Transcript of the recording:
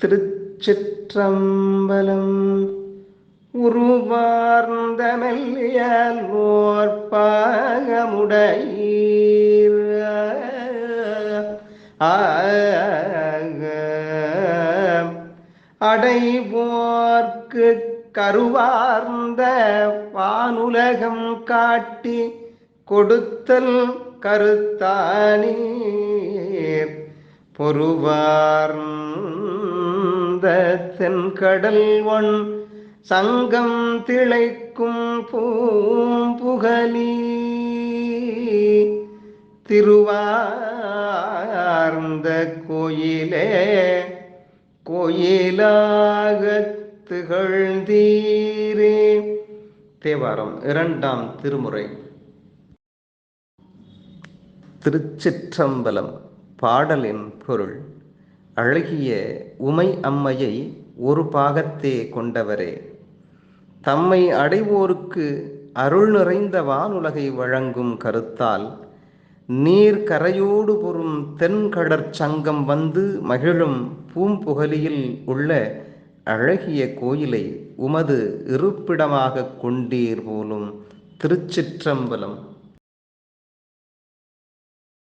திருச்சிற்றம்பலம். உருவார்ந்த மெல்லியல் ஓர் பாகமுடையீர் அடைவோர்க்கு கருவார்ந்த வானுலகம் காட்டி கொடுத்தல் கருத்தானீர். பொறுவார்ந்த தென்கடல் ஒன் சங்கம் திளைக்கும் பூம்புகலி. திருவார்ந்த கோயிலே கோயிலாக திகழ்ந்தீரே. தேவாரம் இரண்டாம் திருமுறை. திருச்சிற்றம்பலம் பாடலின் பொருள். அழகிய உமை அம்மையை ஒரு பாகத்தே கொண்டவரே. தம்மை அடைவோருக்கு அருள் நிறைந்த வானுலகை வழங்கும் கருத்தால் நீர் கரையோடு பொறும் தென்கடற் சங்கம் வந்து மகிழும் பூம்புகலியில் உள்ள அழகிய கோயிலை உமது இருப்பிடமாக கொண்டீர் போலும் திருச்சிற்றம்பலம்.